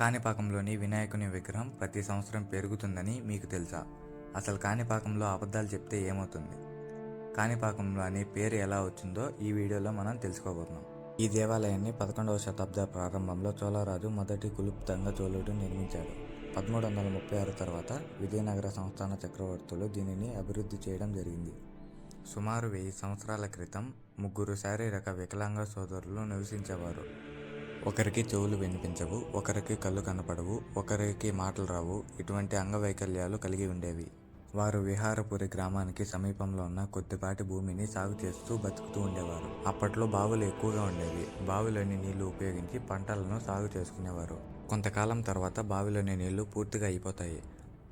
కాణిపాకంలోని వినాయకుని విగ్రహం ప్రతి సంవత్సరం పెరుగుతుందని మీకు తెలుసా? అసలు కాణిపాకంలో అబద్ధాలు చెప్తే ఏమవుతుంది? కాణిపాకంలో అనే పేరు ఎలా వచ్చిందో ఈ వీడియోలో మనం తెలుసుకోబోతున్నాం. ఈ దేవాలయాన్ని పదకొండవ శతాబ్ద ప్రారంభంలో చోళరాజు మొదటి కులుప్తంగా చోళుడు నిర్మించాడు. పదమూడు వందల ముప్పై ఆరు తర్వాత విజయనగర సంస్థాన చక్రవర్తులు దీనిని అభివృద్ధి చేయడం జరిగింది. సుమారు వెయ్యి సంవత్సరాల క్రితం ముగ్గురు శారీరక వికలాంగ సోదరులు నివసించేవారు. ఒకరికి చెవులు వినిపించవు ఒకరికి కళ్ళు కనపడవు ఒకరికి మాటలు రావు. ఇటువంటి అంగవైకల్యాలు కలిగి ఉండేవి. వారు విహారపురి గ్రామానికి సమీపంలో ఉన్న కొద్దిపాటి భూమిని సాగు చేస్తూ బతుకుతూ ఉండేవారు. అప్పట్లో బావులు ఎక్కువగా ఉండేవి. బావిలోని నీళ్ళు ఉపయోగించి పంటలను సాగు చేసుకునేవారు. కొంతకాలం తర్వాత బావిలోని నీళ్ళు పూర్తిగా అయిపోతాయి.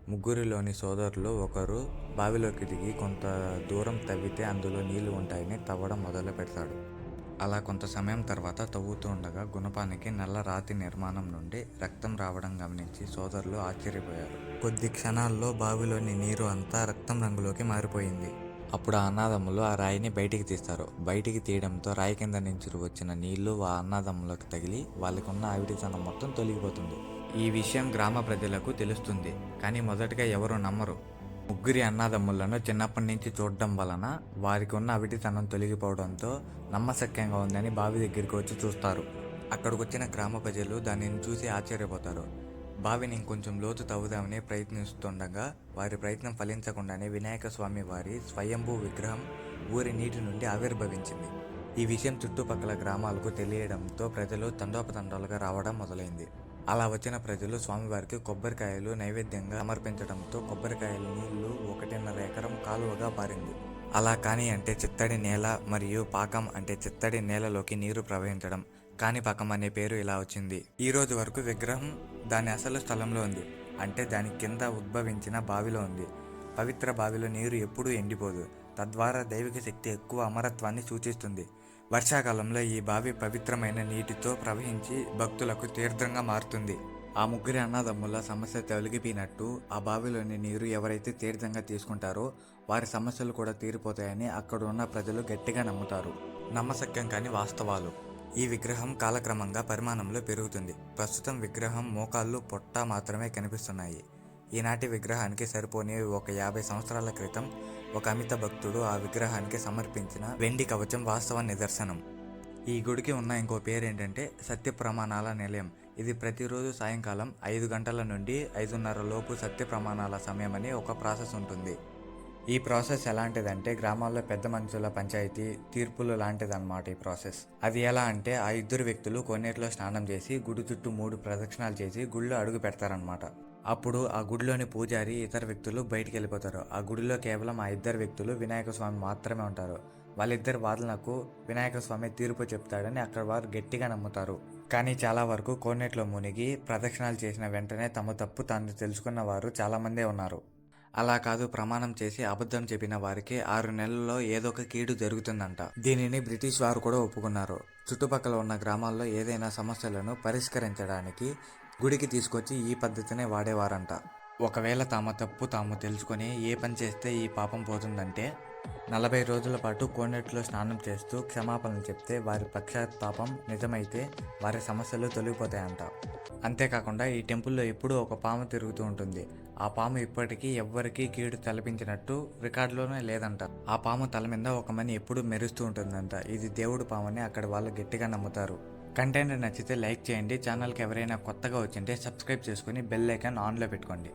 ముగ్గురిలోని సోదరులు ఒకరు బావిలోకి దిగి కొంత దూరం తవ్వితే అందులో నీళ్ళు ఉంటాయని తవ్వడం మొదలు పెడతాడు అలా కొంత సమయం తర్వాత తవ్వుతూ ఉండగా గుణపానికి నల్ల రాతి నిర్మాణం నుండి రక్తం రావడం గమనించి సోదరులు ఆశ్చర్యపోయారు. కొద్ది క్షణాల్లో బావిలోని నీరు అంతా రక్తం రంగులోకి మారిపోయింది. అప్పుడు ఆ అన్నాదమ్ములు ఆ రాయిని బయటికి తీస్తారు. బయటికి తీయడంతో రాయి కింద నుంచి వచ్చిన నీళ్ళు ఆ అన్నాదమ్ములకు తగిలి వాళ్ళకున్న ఆవిడితనం మొత్తం తొలగిపోతుంది. ఈ విషయం గ్రామ ప్రజలకు తెలుస్తుంది. కానీ మొదటగా ఎవరు నమ్మరు. ముగ్గురి అన్నదమ్ములను చిన్నప్పటి నుంచి చూడడం వలన వారికి ఉన్న అవిటితనం తొలగిపోవడంతో నమ్మశక్యంగా ఉందని బావి దగ్గరికి వచ్చి చూస్తారు. అక్కడికి వచ్చిన గ్రామ ప్రజలు దానిని చూసి ఆశ్చర్యపోతారు. బావిని ఇంకొంచెం లోతు తవ్వుదామని ప్రయత్నిస్తుండగా వారి ప్రయత్నం ఫలించకుండానే వినాయక స్వామి వారి స్వయంభూ విగ్రహం ఊరి నీటి నుండి ఆవిర్భవించింది. ఈ విషయం చుట్టుపక్కల గ్రామాలకు తెలియడంతో ప్రజలు తండోపతండాలుగా రావడం మొదలైంది. అలా వచ్చిన ప్రజలు స్వామివారికి కొబ్బరికాయలు నైవేద్యంగా సమర్పించడంతో కొబ్బరికాయల నీళ్ళు ఒకటిన్నర ఎకరం కాలువగా పారింది. అలా కాని అంటే చిత్తడి నేల మరియు పాకం అంటే చిత్తడి నేలలోకి నీరు ప్రవహించడం. కాణిపాకం అనే పేరు ఇలా వచ్చింది. ఈ రోజు వరకు విగ్రహం దాని అసలు స్థలంలో ఉంది. అంటే దాని కింద ఉద్భవించిన బావిలో ఉంది. పవిత్ర బావిలో నీరు ఎప్పుడూ ఎండిపోదు. తద్వారా దైవిక శక్తి ఎక్కువ అమరత్వాన్ని సూచిస్తుంది. వర్షాకాలంలో ఈ బావి పవిత్రమైన నీటితో ప్రవహించి భక్తులకు తీర్థంగా మారుతుంది. ఆ ముగ్గురి అన్నదమ్ముల సమస్య తొలగిపోయినట్టు ఆ బావిలోని నీరు ఎవరైతే తీర్థంగా తీసుకుంటారో వారి సమస్యలు కూడా తీరిపోతాయని అక్కడ ఉన్న ప్రజలు గట్టిగా నమ్ముతారు. నమ్మశక్యం కాని వాస్తవాలు. ఈ విగ్రహం కాలక్రమంగా పరిమాణంలో పెరుగుతుంది. ప్రస్తుతం విగ్రహం మోకాళ్ళు పొట్ట మాత్రమే కనిపిస్తున్నాయి. ఈనాటి విగ్రహానికి సరిపోని ఒక యాభై సంవత్సరాల క్రితం ఒక అమిత భక్తుడు ఆ విగ్రహానికి సమర్పించిన వెండి కవచం వాస్తవ నిదర్శనం. ఈ గుడికి ఉన్న ఇంకో పేరు ఏంటంటే సత్య ప్రమాణాల నిలయం. ఇది ప్రతిరోజు సాయంకాలం ఐదు గంటల నుండి ఐదున్నర లోపు సత్య ప్రమాణాల సమయం అని ఒక ప్రాసెస్ ఉంటుంది. ఈ ప్రాసెస్ ఎలాంటిదంటే గ్రామాల్లో పెద్ద మనుషుల పంచాయతీ తీర్పులు లాంటిదన్నమాట ఈ ప్రాసెస్. అది ఎలా అంటే ఆ ఇద్దరు వ్యక్తులు కొన్నిటిలో స్నానం చేసి గుడి చుట్టూ మూడు ప్రదక్షిణాలు చేసి గుళ్ళో అడుగు పెడతారనమాట అప్పుడు ఆ గుడిలోని పూజారి ఇతర వ్యక్తులు బయటికి వెళ్ళిపోతారు. ఆ గుడిలో కేవలం ఆ ఇద్దరు వ్యక్తులు వినాయక స్వామి మాత్రమే ఉంటారు. వాళ్ళిద్దరి వాదనకు వినాయక స్వామి తీర్పు చెప్తాడని అక్కడ వారు గట్టిగా నమ్ముతారు. కానీ చాలా వరకు కోనేట్లో మునిగి ప్రదక్షిణాలు చేసిన వెంటనే తమ తప్పు తాను తెలుసుకున్న వారు చాలామందే ఉన్నారు. అలా కాదు ప్రమాణం చేసి అబద్ధం చెప్పిన వారికి ఆరు నెలల్లో ఏదో ఒక కీడు జరుగుతుందంట. దీనిని బ్రిటిష్ వారు కూడా ఒప్పుకున్నారు. చుట్టుపక్కల ఉన్న గ్రామాల్లో ఏదైనా సమస్యలను పరిష్కరించడానికి గుడికి తీసుకొచ్చి ఈ పద్ధతినే వాడేవారంట. ఒకవేళ తమ తప్పు తాము తెలుసుకొని ఏ పని చేస్తే ఈ పాపం పోతుందంటే నలభై రోజుల పాటు కోనేటిలో స్నానం చేస్తూ క్షమాపణలు చెప్తే వారి పక్షాత్తాపం నిజమైతే వారి సమస్యలు తొలగిపోతాయంట. అంతేకాకుండా ఈ టెంపుల్లో ఎప్పుడూ ఒక పాము తిరుగుతూ ఉంటుంది. ఆ పాము ఇప్పటికీ ఎవ్వరికీ కీడు తలపించినట్టు రికార్డులోనే లేదంట. ఆ పాము తల మీద ఒక మని ఎప్పుడూ మెరుస్తూ ఉంటుందంట. ఇది దేవుడు పామని అక్కడ వాళ్ళు గట్టిగా నమ్ముతారు. కంటెంట్ నచ్చితే లైక్ చేయండి. ఛానల్కి ఎవరైనా కొత్తగా వచ్చింటే సబ్స్క్రైబ్ చేసుకుని బెల్ ఐకాన్ ఆన్లో పెట్టుకోండి.